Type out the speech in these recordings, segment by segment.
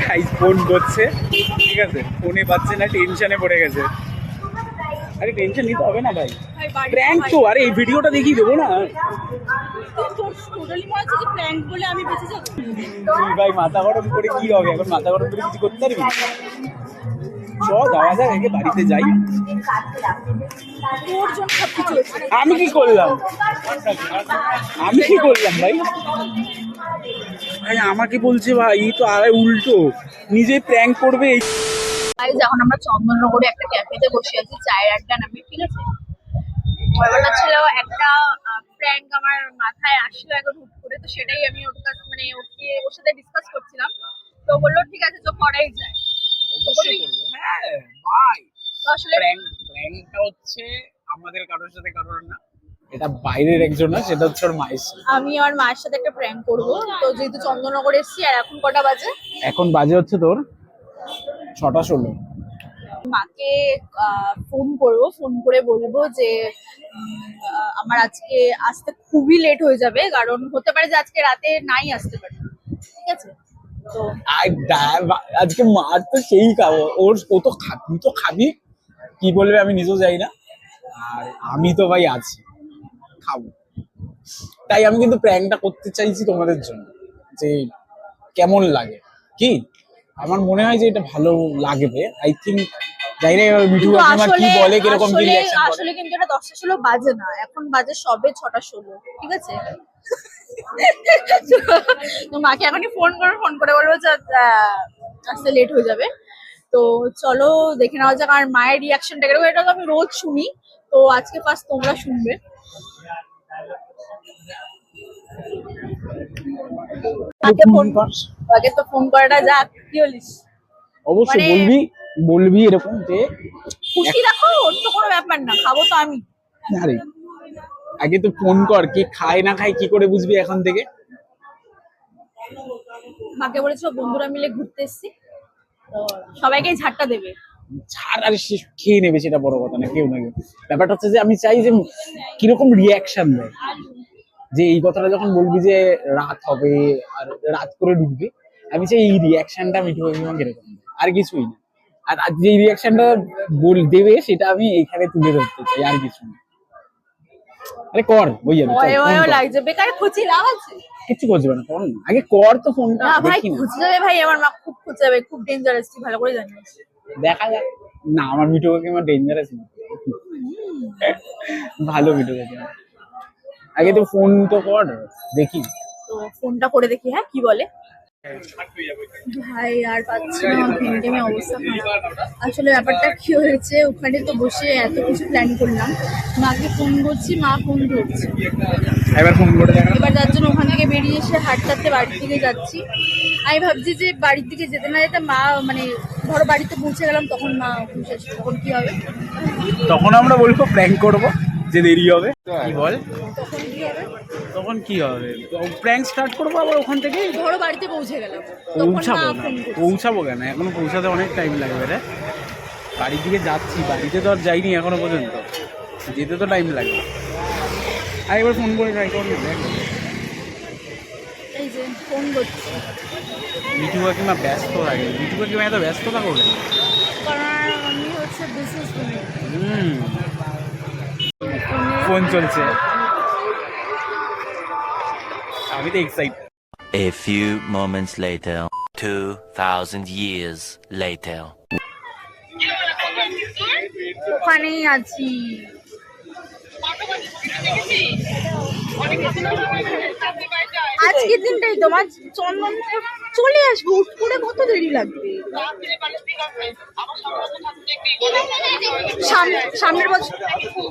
Guys phone করছে ঠিক আছে? ফোনে পাচ্ছে না টেনশনে পড়ে গেছে। আরে টেনশন নিতে হবে না ভাই। প্র্যাঙ্ক তো আরে এই ভিডিওটা দেখিয়ে দেবো না। তুই ভাই মাথা গরম করে কি হবে? এখন মাথা গরম করে কিছু করতে পারবি? চ যাওয়া যাক আগে বাড়িতে যাই। আমি কি করলাম? আমি কি করলাম ভাই? ভাই আমাকে বলছে ভাই এই তো আরে উল্টো। নিজে প্র্যাঙ্ক করবে এই গাইজ এখন আমরা চন্দননগরে একটা ক্যাফেতে বসে আছি চায়ের আড্ডা নামে ঠিক আছে? ব্যাপারটা ছিল একটা প্র্যাঙ্ক আমার মাথায় আসলো এখন হুট করে তো সেটাই আমি ওর কাছে মানে ওকে ওর সাথে ডিসকাস করছিলাম। তো বলল ঠিক আছে তো করাই যায়। হ্যাঁ ভাই তো আসলে প্র্যাঙ্ক প্র্যাঙ্কটা হচ্ছে আমাদের কারোর সাথে কারোর না। এটা বাইরের একজন না সেটা হচ্ছে ওর মায়ের সাথে। আমি আমার মায়ের সাথে একটা প্র্যাঙ্ক করব। তো যেহেতু চন্দননগর এসেছি আর এখন কটা বাজে? এখন বাজে হচ্ছে তোর ছটা ষোলো। মাকে ফোন করব ফোন করে বলব যে আমার আজকে আসতে খুবই লেট হয়ে যাবে কারণ হতে পারে যে আজকে রাতে নাই আসতে পারে। ঠিক আছে? তো আর দা- আজকে মার তো সেই খাব ওর ও তো খা তুই তো খাবি কি বলবে আমি নিজেও যাই না। আর আমি তো ভাই আছি। খাব। তাই আমি কিন্তু প্র্যাঙ্কটা করতে চাইছি তোমাদের জন্য যে কেমন লাগে। কি? আমার মনে হয় যে এটা ভালো লাগবে। আই থিঙ্ক জানি না মিঠু কিন্তু কি বলে কীরকম কি আসলে করে আসলে কিন্তু এটা বাজে না। এখন বাজে সবে ছটা ষোলো ঠিক আছে? তো মাকে এখনই ফোন করে ফোন করে বলব যে আসতে লেট হয়ে যাবে। তো চলো দেখে নেওয়া যাক আর মায়ের রিয়াকশনটা কীরকম। এটা তো আমি রোজ শুনি। তো আজকে ফার্স্ট তোমরা শুনবে। আগে ফোন আগে তো ফোন করাটা যাক কি বলিস? অবশ্যই মানে- বলবি বলবি এরকম যে খুশি রাখো ওর তো কোনো ব্যাপার না খাব তো আমি। আরে আগে তো ফোন কর কে খায় না খায় কি করে বুঝবি এখন থেকে? মাকে বলেছিল বন্ধুরা মিলে ঘুরতে এসছি সবাইকে ঝাড়টা দেবে। ছাড় আর সে খেয়ে নেবে সেটা বড় কথা না কেউ না কেউ। ব্যাপারটা হচ্ছে যে আমি চাই যে কীরকম রিয়াকশন দেয়। যে এই কথাটা যখন বলবি যে রাত হবে আর রাত করে ঢুকবে আমি চাই এই রিয়াকশনটা মিঠু কাকিমা কীরকম আর কিছুই না। আর আর যে রিয়াকশনটা বল দেবে সেটা আমি এখানে তুলে ধরতে চাই আর কিছু না। আরে কর বই যাবে ফোন ভয়েও কর। লাগছে। বেকার খুঁজি লাভ আছে কিচ্ছু করবে না কর। আগে কর তো ফোনটা না ভাই খুঁজে যাবে ভাই আমার মা খুব খুঁজে যাবে খুব ডেঞ্জারাস তুই ভালো করে জানিস। দেখা যাক। না আমার মিঠু কাকিমা ডেঞ্জারাস না। ভালো মিঠু কাকিমা আগে তো ফোন তো কর দেখি। তো ফোনটা করে দেখি হ্যাঁ কি বলে? ভাই আর পাচ্ছি না ঘেমে অবস্থা খারাপ। আসলে ব্যাপারটা কি হয়েছে ওখানে তো বসে এত কিছু প্ল্যান করলাম। মাকে ফোন করছি মা ফোন ধরছে। এবার ফোন করে এবার যার জন্য ওখান থেকে বেরিয়ে এসে হাঁটতে হাঁটতে বাড়ির দিকে যাচ্ছি। আমি ভাবছি যে বাড়ির দিকে যেতে না যেতে মা মানে ধরো বাড়িতে পৌঁছে গেলাম তখন মা তখন কি হবে? তখন আমরা বলব প্ল্যান করব। যে দেরি হবে। কি বল? তখন কি হবে? তখন কি হবে প্র্যাঙ্ক স্টার্ট করব আবার ওখান থেকেই? ধরো বাড়িতে পৌঁছে গেলাম। পৌঁছাবো না। পৌঁছাবো কেন? এখনও পৌঁছাতে অনেক টাইম লাগবে রে। বাড়ির দিকে যাচ্ছি। বাড়িতে তো আর যাইনি এখনও পর্যন্ত। যেতে তো টাইম লাগবে। আর একবার ফোন করে ট্রাই করবি দেখ। এই যে ফোন করছি। মিঠু কাকিমা ব্যস্ত থাকে। মিঠু কাকিমা এত ব্যস্ত থাকো কেন? কারণ আমি হচ্ছে বিজনেস হুম। ফোন চলছে আমি তো excite A few moments later, 2,000 years later. ওখানেই আছি আজকের দিনটাই তোমার চন্দন চলে আসব, উঠ করে কত দেরি লাগবে? সাম- সামনের বছর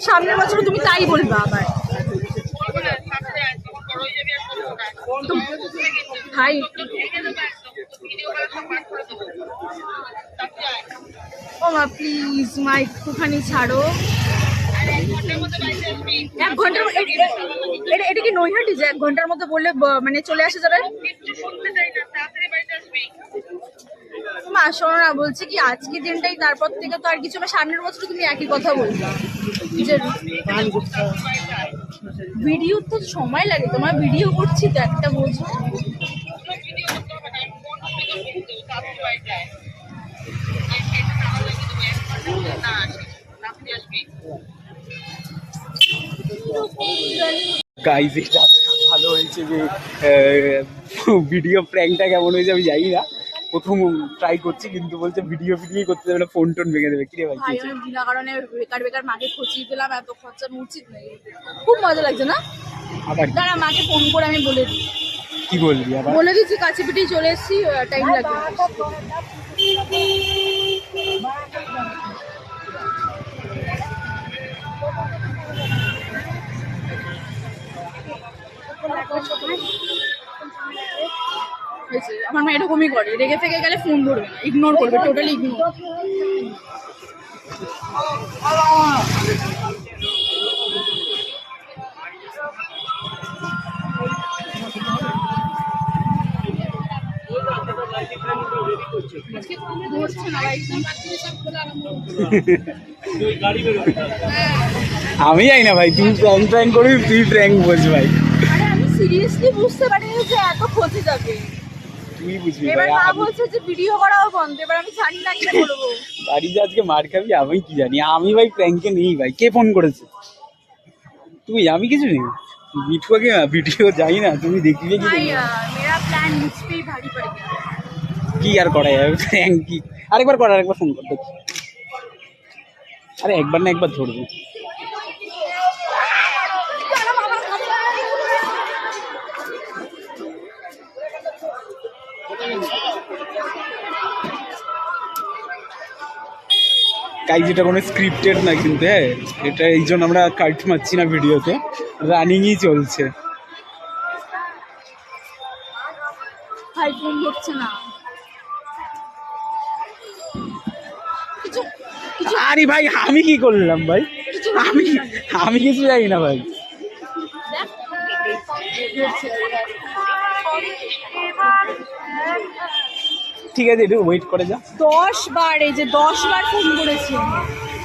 সামনের বছর তুমি তাই বলবা আবার। ভাই। ও মা প্লিজ মা, একটুখানি ছাড়ো। এক ঘণ্টার এটা এটা কি নৈহাটি যে এক ঘণ্টার মধ্যে বললে মানে চলে আসা যাবে? মা, শোনো না, বলছি কি আজকে দিনটাই তারপর থেকে তো আর কিছু না, সামনের বছর তুমি একই কথা বলবা। যে ভিডিও তো সময় লাগে, তোমার ভিডিও করছি তো একটা বোঝো। না গাইজ এটা ভালো হয়েছে যে ভিডিও প্র্যাঙ্কটা কেমন হয়েছে আমি জানি না। প্রথম ট্রাই করছি কিন্তু বলছে ভিডিও ভিডিও করতে দেবে না ফোন টোন ভেঙে দেবে। কিরে ভাই বিনা কারণে বেকার বেকার মাকে খচিয়ে দিলাম এত খরচা উচিত নেই। খুব মজা লাগছে না? আবার দাঁড়া মাকে ফোন করে আমি বলে দিই। কি বলবি আবার? বলে দিচ্ছি কাছে পিঠেই চলে এসেছি টাইম লাগবে। আমার মা এরকমই করে। রেগে গেলে ফোন ধরবে না। ইগনোর করবে টোটালি ইগনোর আমি জানি না ভাই, তুই প্র্যাঙ্ক প্র্যাঙ্ক করবি তুই প্র্যাঙ্ক বোঝ ভাই। সিরিয়াসলি বুঝতে যে এত ক্ষতি যাবে। কে ফোন করেছে? আমি কিছু নেই। না কি আর করা যাবে? কি? আরেকবার ফোন আরে একবার না একবার ধরবে। কাই যেটা কোনো স্ক্রিপ্টেড না কিন্তু হ্যাঁ? এটা এই জন্য আমরা কাট মারছি না ভিডিওতে রানিংই চলছে। আরে ভাই আমি কি করলাম ভাই? আমি আমি কিছু জানি না ভাই। ঠিক আছে একটু ওয়েট করে যা। দশ বার এই যে দশ বার ফোন করেছি।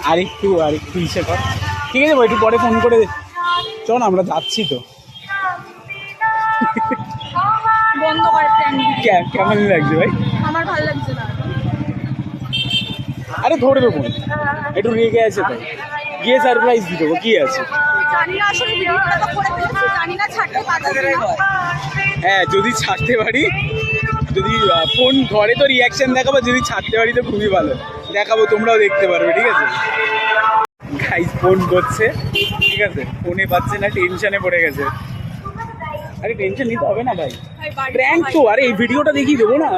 আর একটু আর একটু ইসে কর। ঠিক আছে একটু পরে ফোন করে চল না আমরা যাচ্ছি তো। বন্ধ করে প্ল্যান কে- কেমন লাগছে ভাই? আমার ভালো লাগছে না। আরে ধরে দেবো। একটু রেগে আছে তো। গিয়ে সারপ্রাইজ দেবো কি আছে? জানি না আসলে ভিডিওটা তো করে ফেলেছি জানি না ছাড়তে পারছি হ্যাঁ যদি ছাড়তে পারি যদি ফোন ঘরে তো রিয়াকশন দেখাবো যদি ছাড়তে পারি তো খুবই ভালো। দেখাবো তোমরাও দেখতে পারবে ঠিক আছে? গাইজ ফোন করছে ঠিক আছে? ফোনে পাচ্ছে না টেনশনে পড়ে গেছে। আরে টেনশন নিতে হবে না ভাই। প্র্যাঙ্ক তো আরে এই ভিডিওটা দেখিয়ে দেবো না।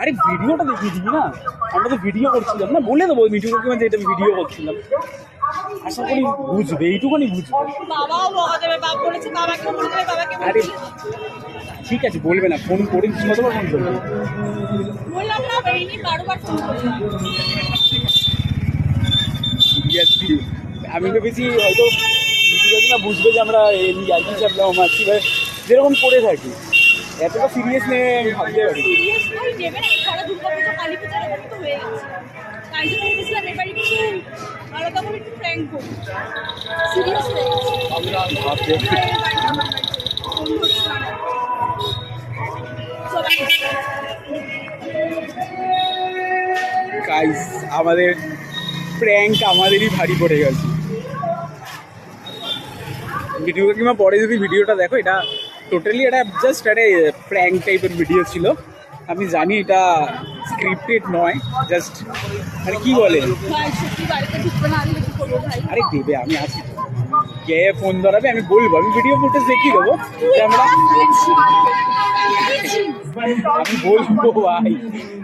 আরে ভিডিওটা দেখিয়ে দিবি না। আমরা তো ভিডিও করছিলাম। না বলে দেবো মিঠু কাকিমা যে এটা ভিডিও করছিলাম। আশা করি বুঝবে এইটুকুনি বুঝবে। বাবাও বকা দেবে বাপ বলেছে বাবাকে বলে বাবাকে আরে ঠিক আছে বলবে না ফোন করে কতবার ফোন করবে। বললাম না বেরিনি বারোবার ফোন করলাম সিরিয়াসলি আমি ভেবেছি হয়তো কাকিমা বুঝবে যে আমরা এমনি আর কি চাপলাম বা যেরকম করে থাকি। এতটা সিরিয়াস নিয়ে আমি ভাবতে পারি সিরিয়াস নেবে সারা দুর্গা পুজো কালী পুজোর এরকম তো হয়ে গেছে। তাই জন্য ভেবেছিলাম এবার একটু আলাদা করে একটু প্র্যাঙ্ক করি সিরিয়াস হয়ে গেছে ভাবতে ফোন করছে গাইস আমাদের প্র্যাঙ্ক আমাদেরই ভারী পড়ে গেছে। ভিডিও কিংবা পরে যদি ভিডিওটা দেখো, এটা টোটালি এটা জাস্ট একটা প্র্যাঙ্ক টাইপের ভিডিও ছিল। আমি জানি এটা স্ক্রিপ্টেড নয় জাস্ট মানে কি বলে? আরে দেবে, আমি আছি। কে ফোন ধরাবে, আমি বলব, আমি ভিডিও ফুটেজ দেখিয়ে দেবো। আমরা আমি বলব, ভাই।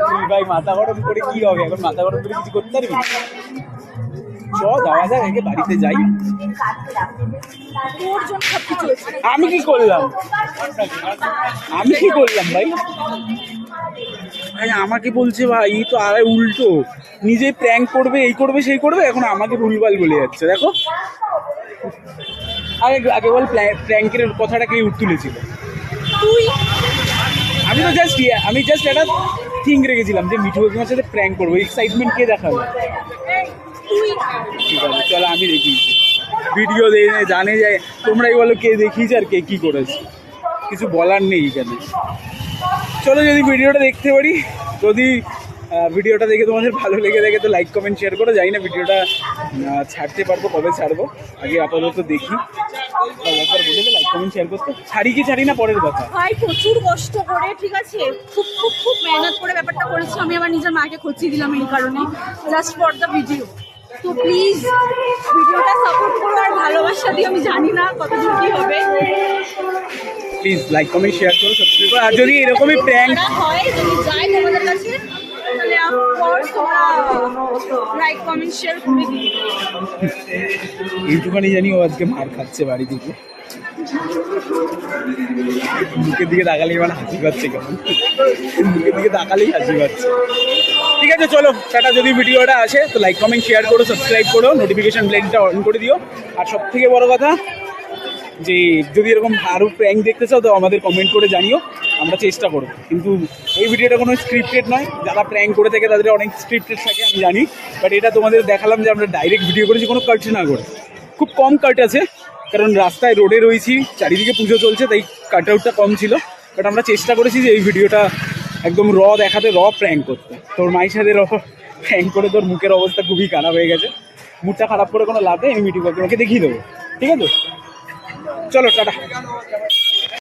তুই ভাই, মাথা গরম করে কি হবে? এখন মাথা গরম করে কিছু করতে পারবি? চ যাওয়া যাক আগে বাড়িতে যাই। আমি কি করলাম? আমি কি করলাম ভাই? ভাই আমাকে বলছে ভাই তো আর উল্টো। নিজে প্র্যাঙ্ক করবে এই করবে সেই করবে এখন আমাকে ভুলভাল বলে যাচ্ছে দেখো। আগে আগে বল প্র্যাঙ্কের কথাটা কে তুলেছিল? তুই। আমি তো জাস্ট আমি জাস্ট একটা থিং রেখেছিলাম যে মিঠু সাথে প্র্যাঙ্ক করব এক্সাইটমেন্ট কে দেখাবে। ঠিক আছে, চলো আমি দেখিয়েছি ভিডিও দিয়ে জানে যায়, তোমরাই বলো কে দেখিয়েছে আর কে কি করেছে। কিছু বলার নেই এখানে। চলো যদি ভিডিওটা দেখতে পারি, যদি ভিডিওটা দেখে তোমাদের ভালো লেগে থাকে, তো লাইক কমেন্ট শেয়ার করো। জানি না ভিডিওটা ছাড়তে পারব, কবে ছাড়বো। আগে আপাতত দেখি। লাইক কমেন্ট শেয়ার করতে ছাড়ি ছাড়ি না, পরের কথা। ভাই, প্রচুর কষ্ট করে, ঠিক আছে? খুব খুব খুব মেহনত করে ব্যাপারটা করেছি। আমি আমার নিজের মাকে খচিয়ে দিলাম এই কারণে। জাস্ট ফর দ্য ভিডিও তো প্লিজ ভিডিওটা সাপোর্ট করো আর ভালোবাসা দিয়ে আমি জানি না কতদূর কি হবে। প্লিজ লাইক কমেন্ট শেয়ার করো সাবস্ক্রাইব করো। আর যদি এরকমই প্র্যাঙ্ক হয় যদি যায় তোমাদের কাছে তাহলে অফকোর্স তোমরা লাইক কমেন্ট শেয়ার করে দিও এইটুখানি জানি ও আজকে মার খাচ্ছে বাড়ি থেকে। মুখের দিকে তাকালেই মানে হাসি পাচ্ছে মুখের দিকে তাকালেই হাসি পাচ্ছে। ঠিক আছে, চলো, টাটা, যদি ভিডিওটা আসে, তো লাইক কমেন্ট শেয়ার করো সাবস্ক্রাইব করো নোটিফিকেশন বেলটা অন করে দিও। আর সব থেকে বড় কথা, যে যদি এরকম আরও প্র্যাঙ্ক দেখতে চাও, তো আমাদের কমেন্ট করে জানিও, আমরা চেষ্টা করব। কিন্তু এই ভিডিওটা কোনো স্ক্রিপ্টেড নয়। যারা প্র্যাঙ্ক করে থাকে, তাদের অনেক স্ক্রিপ্টেড থাকে, আমি জানি। বাট এটা তোমাদের দেখালাম যে আমরা ডাইরেক্ট ভিডিও করেছি, কোনো কাট না করে। খুব কম কাট আছে। কারণ রাস্তায় রোডে রয়েছি, চারিদিকে পুজো চলছে, তাই কাটআউটটা কম ছিল। বাট আমরা চেষ্টা করেছি যে এই ভিডিওটা একদম র দেখাতে র প্র্যাঙ্ক করতে। তোর মায়ের সাথে র প্র্যাঙ্ক করে তোর মুখের অবস্থা খুবই খারাপ হয়ে গেছে। মুখটা খারাপ করে কোনো লাভ আমি মিটিং তোমাকে দেখিয়ে দেবো। ঠিক আছে? চলো, টাটা।